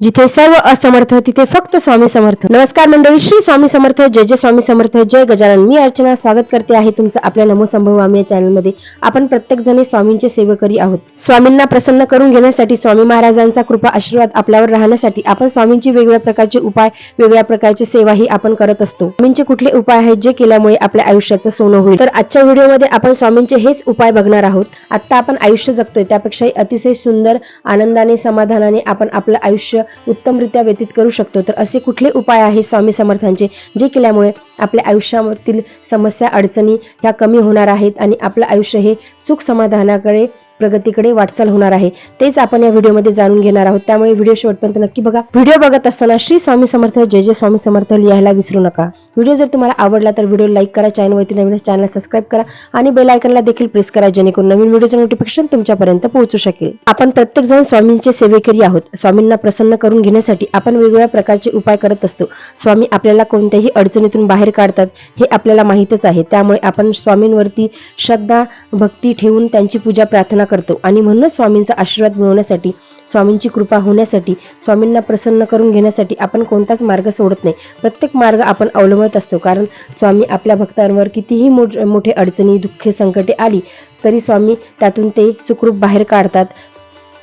जिथे सर्व असमर्थ तिथे फक्त स्वामी समर्थ. नमस्कार मंडळी श्री स्वामी समर्थ जय जय स्वामी समर्थ जय गजानन. मी अर्चना स्वागत करते आहे तुमचं आपल्या नमो संभव आम्ही या चॅनलमध्ये. आपण प्रत्येक जणी स्वामींचे सेवकरी आहोत. स्वामींना प्रसन्न करून घेण्यासाठी स्वामी महाराजांचा कृपा आशीर्वाद आपल्यावर राहण्यासाठी आपण स्वामींची वेगवेगळ्या प्रकारचे उपाय वेगवेगळ्या प्रकारची सेवाही आपण करत असतो. स्वामींचे कुठले उपाय आहेत जे केल्यामुळे आपल्या आयुष्याचं सोनं होईल? तर आजच्या व्हिडिओमध्ये आपण स्वामींचे हेच उपाय बघणार आहोत. आता आपण आयुष्य जगतोय त्यापेक्षाही अतिशय सुंदर आनंदाने समाधानाने आपण आपलं आयुष्य उत्तमरित्या व्यतीत करू शकतो. तर असे कुठले उपाय आहे स्वामी समर्थांचे? जे केल्यामुळे आपल्या आयुष्यातील समस्या अडचणी ह्या कमी होणार आहेत आणि आपलं आयुष्य हे सुख समाधानाकडे प्रगतीकडे वाटचाल होणार आहे. तेच आपण या व्हिडिओमध्ये जाणून घेणार आहोत. त्यामुळे व्हिडिओ शेवटपर्यंत नक्की बघा. व्हिडिओ बघत असताना श्री स्वामी समर्थ जय जय स्वामी समर्थ लिहायला विसरू नका. व्हिडिओ जर तुम्हाला आवडला तर व्हिडिओ लाईक करा चॅनलवरती नवीन चॅनल सबस्क्राईब करा आणि बेल आयकनला देखील प्रेस करा जेणेकरून नवीन व्हिडिओचं नोटिफिकेशन तुमच्यापर्यंत पोहोचू शकेल. आपण प्रत्येक जण स्वामींचे सेवेकरी आहोत. स्वामींना प्रसन्न करून घेण्यासाठी आपण वेगवेगळ्या प्रकारचे उपाय करत असतो. स्वामी आपल्याला कोणत्याही अडचणीतून बाहेर काढतात हे आपल्याला माहीतच आहे. त्यामुळे आपण स्वामींवरती श्रद्धा भक्ती ठेवून त्यांची पूजा प्रार्थना करतो आणि म्हणूनच स्वामींचा आशीर्वाद मिळवण्यासाठी स्वामींची कृपा होण्यासाठी स्वामींना प्रसन्न करून घेण्यासाठी आपण कोणताच मार्ग सोडत नाही. प्रत्येक मार्ग आपण अवलंबत असतो. कारण स्वामी आपल्या भक्तांवर कितीही मोठ मोठे अडचणी दुःखे संकटे आली तरी स्वामी त्यातून ते सुखरूप बाहेर काढतात.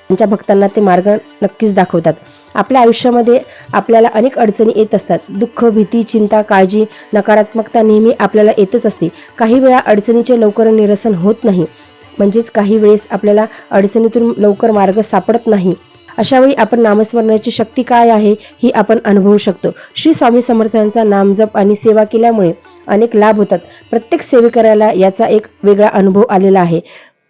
त्यांच्या भक्तांना ते मार्ग नक्कीच दाखवतात. आपल्या आयुष्यामध्ये आपल्याला अनेक अडचणी येत असतात. दुःख भीती चिंता काळजी नकारात्मकता नेहमी आपल्याला येतच असते. काही वेळा अडचणीचे लवकर निरसन होत नाही. म्हणजेच काही वेळेस आपल्याला अडचणीतून लवकर मार्ग सापडत नाही. अशा वेळी आपण नामस्मरणाची शक्ती काय आहे ही आपण अनुभवू शकतो. श्री स्वामी समर्थांचा नामजप आणि सेवा केल्यामुळे अनेक लाभ होतात. प्रत्येक सेवेकऱ्याला याचा एक वेगळा अनुभव आलेला आहे.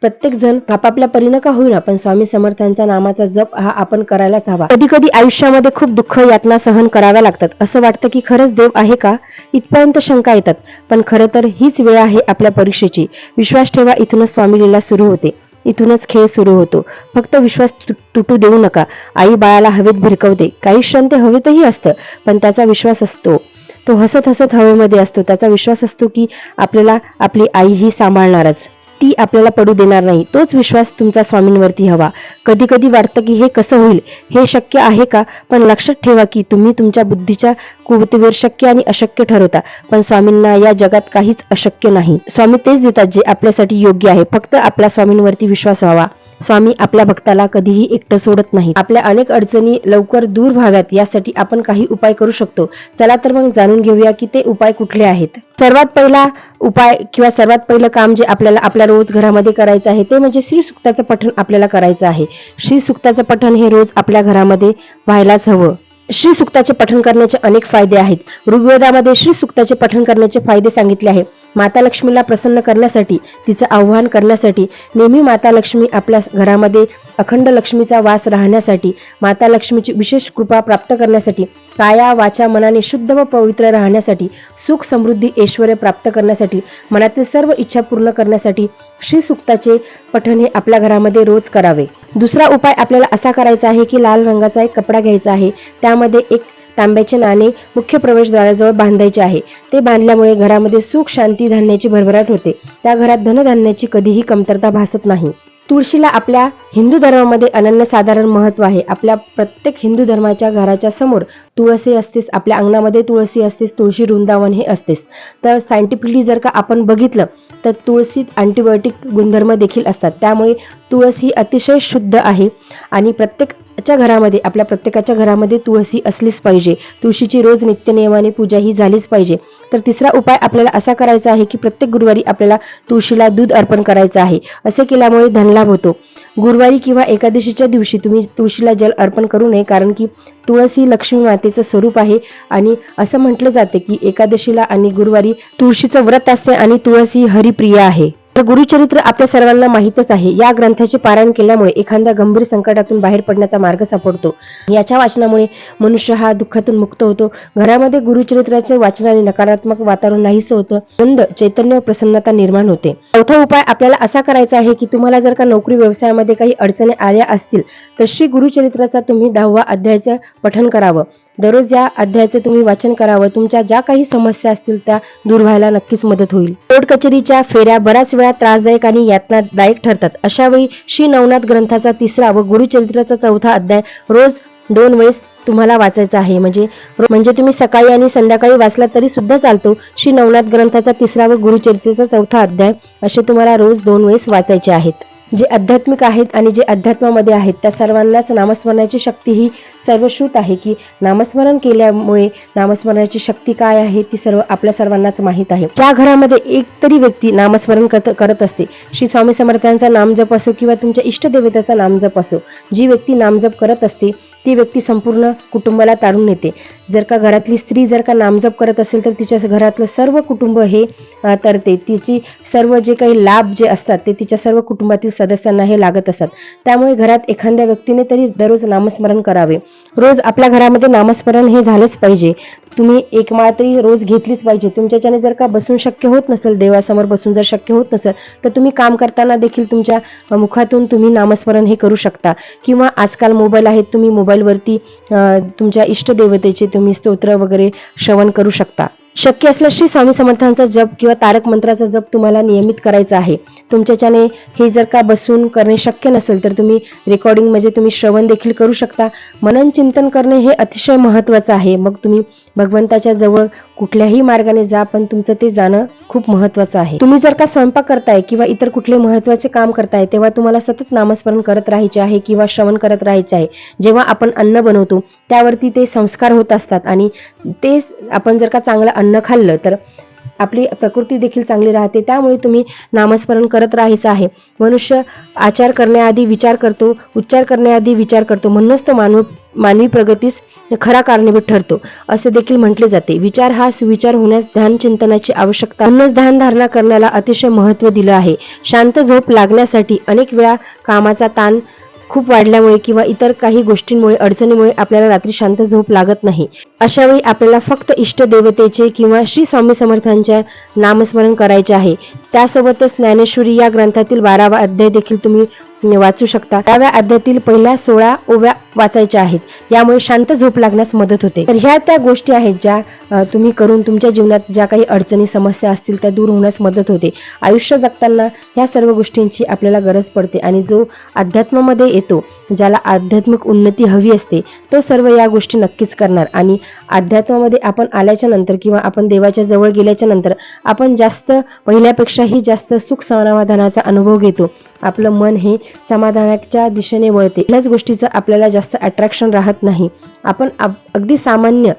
प्रत्येक जण आपापल्या परीनं का होईना पण स्वामी समर्थांचा नामाचा जप हा आपण करायलाच हवा. कधी कधी आयुष्यामध्ये खूप दुःख यातना सहन कराव्या लागतात. असं वाटतं की खरंच देव आहे का? इथपर्यंत शंका येतात. पण खरं तर हीच वेळ आहे आपल्या परीक्षेची. विश्वास ठेवा इथूनच स्वामी लीला सुरू होते. इथूनच खेळ सुरू होतो. फक्त विश्वास तुटू देऊ नका. आई बाळाला हवेत भिरकवते. काही क्षण ते हवेतही असतं पण त्याचा विश्वास असतो. तो हसत हसत हवेमध्ये असतो. त्याचा विश्वास असतो की आपल्याला आपली आई ही सांभाळणारच. ती आपल्याला पडू देणार नाही. तोच विश्वास तुमचा स्वामींवरती हवा. कधी कधी वाटतं की हे कसं होईल हे शक्य आहे का? पण लक्षात ठेवा की तुम्ही तुमच्या बुद्धीच्या कुवतीवर शक्य आणि अशक्य ठरवता. पण स्वामींना या जगात काहीच अशक्य नाही. स्वामी तेच देतात जे आपल्यासाठी योग्य आहे. फक्त आपल्या स्वामींवरती विश्वास व्हावा. स्वामी आपल्या भक्ताला कधीही एकटं सोडत नाही आपल्या अनेक अडचणी लवकर दूर व्हाव्यात यासाठी आपण काही उपाय करू शकतो. चला तर मग जाणून घेऊया की ते उपाय कुठले आहेत. सर्वात पहिला उपाय किंवा सर्वात पहिलं काम जे आपल्याला आपल्या रोज घरामध्ये करायचं आहे ते म्हणजे श्री सुक्ताचं पठण आपल्याला करायचं आहे. श्री सुक्ताचं पठण हे रोज आपल्या घरामध्ये व्हायलाच हवं. श्री सुक्ताचे पठण करण्याचे अनेक फायदे आहेत. ऋग्वेदामध्ये श्री सुक्ताचे पठण करण्याचे फायदे सांगितले आहे. माता लक्ष्मीला प्रसन्न करण्यासाठी तिचं आव्हान करण्यासाठी नेहमी माता लक्ष्मी आपल्या घरामध्ये अखंड लक्ष्मीचा वास राहण्यासाठी माता लक्ष्मीची विशेष कृपा प्राप्त करण्यासाठी काया वाचा मनाने शुद्ध व पवित्र राहण्यासाठी सुख समृद्धी ऐश्वर प्राप्त करण्यासाठी मनातील सर्व इच्छा पूर्ण करण्यासाठी श्री सुक्ताचे पठण हे आपल्या घरामध्ये रोज करावे. दुसरा उपाय आपल्याला असा करायचा आहे की लाल रंगाचा एक कपडा घ्यायचा आहे. त्यामध्ये एक तांब्याचे नाणे मुख्य प्रवेशद्वाराजवळ बांधायचे आहे. ते बांधल्यामुळे घरामध्ये सुख शांती धान्याची भरभराट होते. त्या घरात धनधान्याची कधीही कमतरता भासत नाही. तुळशीला आपल्या हिंदू धर्मामध्ये अनन्यसाधारण महत्त्व आहे. आपल्या प्रत्येक हिंदू धर्माच्या घराच्या समोर तुळसी असतेस आपल्या अंगणामध्ये तुळसी असतेस तुळशी वृंदावन हे असतेस. तर सायंटिफिकली जर का आपण बघितलं तर तुळशीत अँटीबायोटिक गुणधर्म देखील असतात. त्यामुळे तुळस ही अतिशय शुद्ध आहे आणि प्रत्येक प्रत्येकाच्या घरामध्ये आपल्या प्रत्येकाच्या घरामध्ये तुळसी असलीच पाहिजे. तुळशीची रोज नित्यनियमाने पूजा ही झालीच पाहिजे. तर तिसरा उपाय आपल्याला असा करायचा आहे की प्रत्येक गुरुवारी आपल्याला तुळशीला दूध अर्पण करायचं आहे. असे केल्यामुळे धनलाभ होतो. गुरुवारी किंवा एकादशीच्या दिवशी तुम्ही तुळशीला जल अर्पण करू नये कारण की तुळस ही लक्ष्मी मातेचं स्वरूप आहे. आणि असं म्हटलं जाते की एकादशीला आणि गुरुवारी तुळशीचं व्रत असते आणि तुळस ही हरिप्रिय आहे. तर गुरुचरित्र आपल्या सर्वांना माहीतच आहे. या ग्रंथाचे पारायण केल्यामुळे एखाद्या गंभीर संकटातून बाहेर पडण्याचा मार्ग सापडतो. याच्या वाचनामुळे मनुष्य हा दुःखातून मुक्त होतो. घरामध्ये गुरुचरित्राचे वाचनाने नकारात्मक वातावरण नाहीस होतं. आनंद चैतन्य व प्रसन्नता निर्माण होते. चौथा उपाय आपल्याला असा करायचा आहे की तुम्हाला जर का नोकरी व्यवसायामध्ये काही अडचणी आल्या असतील तर श्री गुरुचरित्राचा तुम्ही दहावा अध्यायाचं पठन करावं. दररोज या अध्यायाचे तुम्ही वाचन करावं. तुमच्या ज्या काही समस्या असतील त्या दूर व्हायला नक्कीच मदत होईल. कोर्ट कचेरीच्या फेऱ्या बऱ्याच वेळा त्रासदायक आणि यातनादायक ठरतात. अशा वेळी श्री नवनाथ ग्रंथाचा तिसरा व गुरुचरित्राचा चौथा अध्याय रोज दोन वेळेस तुम्हाला वाचायचा आहे. म्हणजे म्हणजे तुम्ही सकाळी आणि संध्याकाळी वाचला तरी सुद्धा चालतो. श्री नवनाथ ग्रंथाचा तिसरा व गुरुचरित्रेचा चौथा अध्याय असे तुम्हाला रोज दोन वेळेस वाचायचे आहेत. जे आध्यात्मिक आहेत आणि जे अध्यात्मामध्ये आहेत त्या सर्वांनाच नामस्मरणाची शक्ती ही सर्वश्रुत आहे की नामस्मरण केल्यामुळे नामस्मरणाची शक्ती काय आहे ती सर्व आपल्या सर्वांनाच माहीत आहे. ज्या घरामध्ये एक तरी व्यक्ती नामस्मरण करत करत असते श्री स्वामी समर्थांचा नामजप असो किंवा तुमच्या इष्टदेवतेचा नामजप असो जी व्यक्ती नामजप करत असते ती व्यक्ती संपूर्ण कुटुंबाला तारून नेते. जर का घरातली स्त्री जर का नामजप करत असेल तर तिच्या घरातलं सर्व कुटुंब हे तरते. तिची सर्व जे काही लाभ जे असतात ते तिच्या सर्व कुटुंबातील सदस्यांना हे लागत असतात. त्यामुळे घरात एखाद्या व्यक्तीने तरी दररोज नामस्मरण करावे. रोज आपल्या घरामध्ये नामस्मरण हे झालंच पाहिजे. तुम्ही एक माळ तरी रोज घेतलीच पाहिजे. तुमच्याच्याने जर का बसून शक्य होत नसेल देवासमोर बसून जर शक्य होत नसेल तर तुम्ही काम करताना देखील तुमच्या मुखातून तुम्ही नामस्मरण हे करू शकता. किंवा आजकाल मोबाईल आहेत तुम्ही मोबाईलवरती तुमच्या इष्टदेवतेचे तुम्ही स्तोत्र वगैरे श्रवण करू शकता. शक्य असल्यास श्री स्वामी समर्थांचा जप किंवा तारक मंत्राचा जप तुम्हाला नियमित करायचा आहे. तुमच्याच्याने हे जर का बसून करणे शक्य नसेल तर तुम्ही रेकॉर्डिंग म्हणजे तुम्ही श्रवण देखील करू शकता. मनन चिंतन करणे हे अतिशय महत्त्वाचं आहे. मग तुम्ही भगवंताच्या जवळ कुठल्याही मार्गाने जा पण तुमचं ते जाणं खूप महत्त्वाचं आहे. तुम्ही जर का स्वयंपाक करताय किंवा इतर कुठले महत्त्वाचे काम करताय तेव्हा तुम्हाला सतत नामस्मरण करत राहायचे आहे किंवा श्रवण करत राहायचे आहे. जेव्हा आपण अन्न बनवतो त्यावरती ते संस्कार होत असतात आणि ते आपण जर का चांगलं अन्न खाल्लं तर आपली प्रकृती देखील चांगली राहते. त्यामुळे तुम्ही नामस्मरण करत राहायचं आहे. मनुष्य आचार करण्याआधी विचार करतो उच्चार करण्याआधी विचार करतो. म्हणूनच तो मानव मानवी प्रगतीस खरा कारणीभूत ठरतो. असे देखील म्हटले जाते. विचार हा सुविचार होण्यास ध्यान चिंतनाची आवश्यकता म्हणूनच ध्यान धारणा करण्याला अतिशय महत्त्व दिलं आहे. शांत झोप लागण्यासाठी अनेक वेळा कामाचा ताण खूप वाढल्यामुळे किंवा इतर काही गोष्टींमुळे अडचणीमुळे आपल्याला रात्री शांत झोप लागत नाही. अशा वेळी आपल्याला फक्त इष्ट देवतेचे किंवा श्री स्वामी समर्थांच्या नामस्मरण करायचे आहे. त्यासोबतच ज्ञानेश्वरी या ग्रंथातील बारावा अध्याय देखील तुम्ही वाचू शकता. डाव्या अध्यातील पहिल्या सोळा ओव्या वाचायच्या आहेत. यामुळे शांत झोप लागण्यास मदत होते. तर ह्या त्या गोष्टी आहेत ज्या तुम्ही करून तुमच्या जीवनात ज्या काही अडचणी समस्या असतील त्या दूर होण्यास मदत होते. आयुष्य जगताना ह्या सर्व गोष्टींची आपल्याला गरज पडते आणि जो अध्यात्मामध्ये येतो ज्याला आध्यात्मिक उन्नती हवी असते तो सर्व या गोष्टी नक्कीच करणार. आणि अध्यात्मामध्ये आपण आल्याच्यानंतर किंवा आपण देवाच्या जवळ गेल्याच्यानंतर आपण जास्त पहिल्यापेक्षाही जास्त सुख समाधानाचा अनुभव घेतो. आपलं मन हे समाधानाच्या दिशेने वळते. ह्याच गोष्टीचं आपल्याला जास्त अट्रॅक्शन राहत नाही. आपण आप- अगदी सामान्य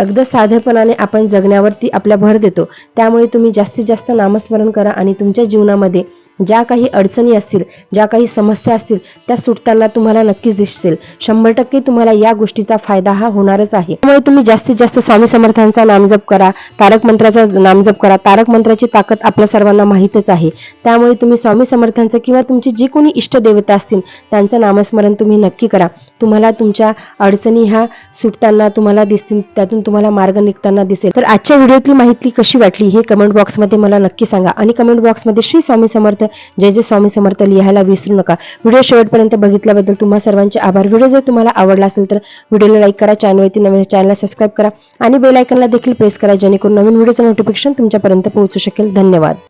अगदी साधेपणाने आपण जगण्यावरती आपल्या भर देतो. त्यामुळे तुम्ही जास्तीत जास्त नामस्मरण करा आणि तुमच्या जीवनामध्ये ज्या काही अडचणी असतील ज्या काही समस्या असतील त्या सुटताना तुम्हाला नक्कीच दिसेल शंभर टक्के तुम्हाला या गोष्टीचा फायदा हा होणारच आहे. त्यामुळे तुम्ही जास्तीत जास्त स्वामी समर्थांचा नामजप करा तारक मंत्राचा नामजप करा. तारक मंत्राची ताकद आपल्या सर्वांना माहीतच आहे. त्यामुळे तुम्ही स्वामी समर्थांचं किंवा तुमची जी कोणी इष्टदेवता असतील त्यांचं नामस्मरण तुम्ही नक्की करा. तुम्हाला तुमच्या अडचणी ह्या सुटताना तुम्हाला दिसतील त्यातून तुम्हाला मार्ग निघताना दिसेल. तर आजच्या व्हिडिओतली माहिती कशी वाटली हे कमेंट बॉक्समध्ये मला नक्की सांगा. आणि कमेंट बॉक्समध्ये श्री स्वामी समर्थ जय जय स्वामी समर्थ लिहायला विसरू नका. व्हिडिओ शेवटपर्यंत बघितल्याबद्दल तुम्हा सर्वांचे आभार. व्हिडिओ जर तुम्हाला आवडला असेल तर व्हिडिओला लाईक करा चॅनलवरती नवीन चॅनलला सबस्क्राईब करा आणि बेल आयकनला देखील प्रेस करा जेणेकरून नवीन व्हिडिओचं नोटिफिकेशन तुमच्यापर्यंत पोहोचू शकेल. धन्यवाद.